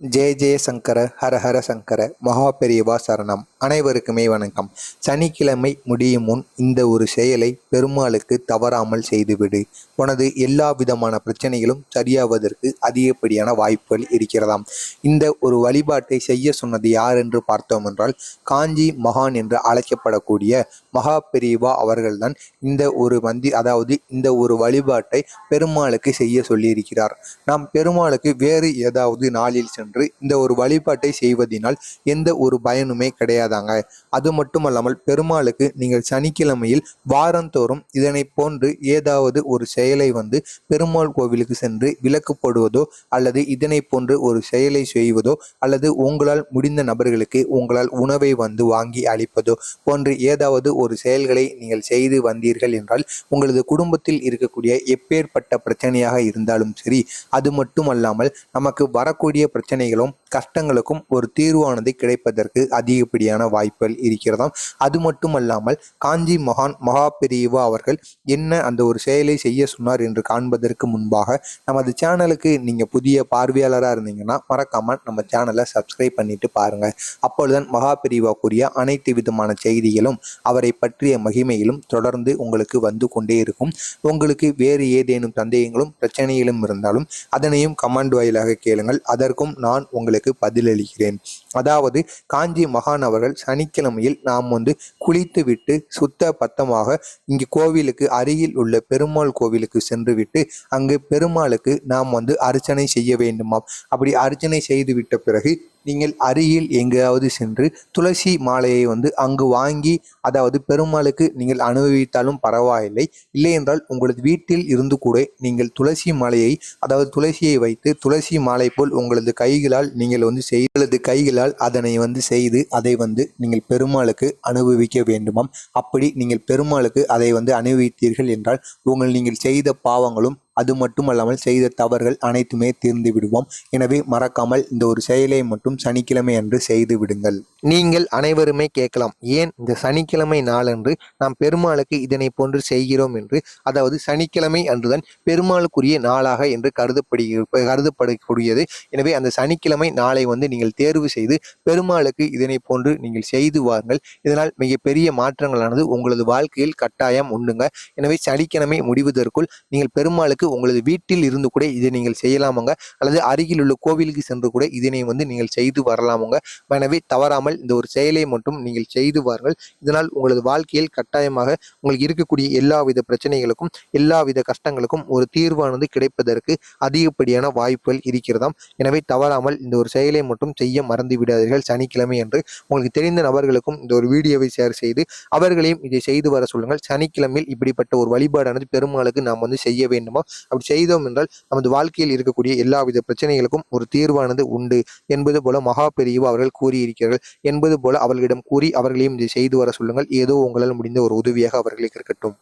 ஜெய ஜெய சங்கர ஹர ஹர சங்கர மகா பெரியவா சரணம். அனைவருக்குமே வணக்கம். சனிக்கிழமை முடியும் முன் இந்த ஒரு செயலை பெருமாளுக்கு தவறாமல் செய்துவிடு. உனது எல்லா விதமான பிரச்சனைகளும் சரியாவதற்கு அதிகப்படியான வாய்ப்புகள் இருக்கிறதாம். இந்த ஒரு வழிபாட்டை செய்ய சொன்னது யார் என்று பார்த்தோம் என்றால் காஞ்சி மகான் என்று அழைக்கப்படக்கூடிய மகா பெரியவா அவர்கள்தான் இந்த ஒரு மந்தி அதாவது இந்த ஒரு வழிபாட்டை பெருமாளுக்கு செய்ய சொல்லியிருக்கிறார். நாம் பெருமாளுக்கு வேறு ஏதாவது நாளில் சென்று இந்த ஒரு வழிபாட்டை செய்வதினால் எந்த ஒரு பயனுமே கிடையாதாங்க. அது மட்டுமல்லாமல் பெருமாளுக்கு நீங்கள் சனிக்கிழமையில் வாரந்தோறும் இதனை போன்று ஏதாவது ஒரு செயலை வந்து பெருமாள் கோவிலுக்கு சென்று விளக்கு போடுவதோ அல்லது இதனை போன்று ஒரு செயலை செய்வதோ அல்லது உங்களால் முடிந்த நபர்களுக்கு உங்களால் உணவை வந்து வாங்கி அளிப்பதோ போன்று ஏதாவது ஒரு செயல்களை நீங்கள் செய்து வந்தீர்கள் என்றால் உங்களது குடும்பத்தில் இருக்கக்கூடிய எப்பேற்பட்ட பிரச்சனையாக இருந்தாலும் சரி அது மட்டுமல்லாமல் நமக்கு வரக்கூடிய பிரச்சனை பிரச்சனைகளும் கஷ்டங்களுக்கும் ஒரு தீர்வானது கிடைப்பதற்கு அதிகப்படியான வாய்ப்புகள் இருக்கிறதாம். அது மட்டுமல்லாமல் காஞ்சி மகான் மகா அவர்கள் என்ன அந்த ஒரு செயலை செய்ய சொன்னார் என்று காண்பதற்கு முன்பாக நமது சேனலுக்கு நீங்கள் புதிய பார்வையாளராக இருந்தீங்கன்னா மறக்காமல் நம்ம சேனலை சப்ஸ்கிரைப் பண்ணிட்டு பாருங்க. அப்பொழுதுதான் மகாபிரிவா கூறிய அனைத்து விதமான செய்திகளும் அவரை பற்றிய மகிமையிலும் தொடர்ந்து உங்களுக்கு வந்து கொண்டே இருக்கும். உங்களுக்கு வேறு ஏதேனும் சந்தேகங்களும் பிரச்சனைகளும் இருந்தாலும் அதனையும் கமெண்ட் வாயிலாக கேளுங்கள். அதற்கும் நான் உங்களுக்கு பதிலளிக்கிறேன். அதாவது காஞ்சி மகானவர்கள் சனிக்கிழமையில் நாம் வந்து குளித்து விட்டு சுத்த பத்தமாக இங்கு கோவிலுக்கு அருகில் உள்ள பெருமாள் கோவிலுக்கு சென்று விட்டு அங்கு பெருமாளுக்கு நாம் வந்து அர்ச்சனை செய்ய வேண்டுமாம். அப்படி அர்ச்சனை செய்து விட்ட பிறகு நீங்கள் அருகில் எங்கேயாவது சென்று துளசி மாலையை வந்து அங்கு வாங்கி அதாவது பெருமாளுக்கு நீங்கள் அனுபவித்தாலும் பரவாயில்லை. இல்லை என்றால் உங்களது வீட்டில் இருந்து கூட நீங்கள் துளசி மாலையை அதாவது துளசியை வைத்து துளசி மாலை போல் உங்களது கைகளால் நீங்கள் வந்து செய்தது கைகளால் அதனை வந்து செய்து அதை வந்து நீங்கள் பெருமாளுக்கு அனுபவிக்க வேண்டுமாம். அப்படி நீங்கள் பெருமாளுக்கு அதை வந்து அனுபவித்தீர்கள் என்றால் உங்கள் நீங்கள் செய்த பாவங்களும் அது மட்டுமல்லாமல் செய்த தவறுகள் அனைத்துமே தீர்ந்து விடுவோம். எனவே மறக்காமல் இந்த ஒரு செயலை மட்டும் சனிக்கிழமை அன்று செய்து விடுங்கள். நீங்கள் அனைவருமே கேட்கலாம் ஏன் இந்த சனிக்கிழமை நாளன்று நாம் பெருமாளுக்கு இதனை போன்று செய்கிறோம் என்று? அதாவது சனிக்கிழமை அன்றுதான் பெருமாளுக்குரிய நாளாக என்று கருதப்படுகிற கருதப்படக்கூடியது. எனவே அந்த சனிக்கிழமை நாளை வந்து நீங்கள் தேர்வு செய்து பெருமாளுக்கு இதனை போன்று நீங்கள் செய்து வாருங்கள். இதனால் மிகப்பெரிய மாற்றங்களானது உங்களது வாழ்க்கையில் கட்டாயம் உண்டுங்க. எனவே சனிக்கிழமை முடிவதற்குள் நீங்கள் பெருமாளுக்கு உங்களது வீட்டில் இருந்து கூட இதை நீங்கள் செய்யலாமுங்க. அல்லது அருகில் உள்ள கோவிலுக்கு சென்று கூட இதனை வந்து நீங்கள் செய்து வரலாமுங்க. எனவே தவறாமல் இந்த ஒரு செயலை மட்டும் நீங்கள் செய்து வாருங்கள். இதனால் உங்களது வாழ்க்கையில் கட்டாயமாக உங்களுக்கு இருக்கக்கூடிய எல்லா வித பிரச்சனைகளுக்கும் எல்லா வித கஷ்டங்களுக்கும் ஒரு தீர்வானது கிடைப்பதற்கு அதிகப்படியான வாய்ப்புகள் இருக்கிறதாம். எனவே தவறாமல் இந்த ஒரு செயலை மட்டும் செய்ய மறந்து விடாதீர்கள். சனிக்கிழமை என்று உங்களுக்கு தெரிந்த நபர்களுக்கும் இந்த ஒரு வீடியோவை ஷேர் செய்து அவர்களையும் இதை செய்து வர சொல்லுங்கள். சனிக்கிழமையில் இப்படிப்பட்ட ஒரு வழிபாடானது பெருமாளுக்கு நாம் வந்து செய்ய வேண்டுமா? அப்படி செய்தோம் என்றால் நமது வாழ்க்கையில் இருக்கக்கூடிய எல்லாவித பிரச்சனைகளுக்கும் ஒரு தீர்வானது உண்டு. என்பது போல மகா பெரியவா அவர்கள் கூறியிருக்கிறார்கள். என்பது போல அவர்களிடம் கூறி அவர்களையும் இதை செய்து வர சொல்லுங்கள். ஏதோ உங்களால் முடிந்த ஒரு உதவியாக அவர்களுக்கு இருக்கட்டும்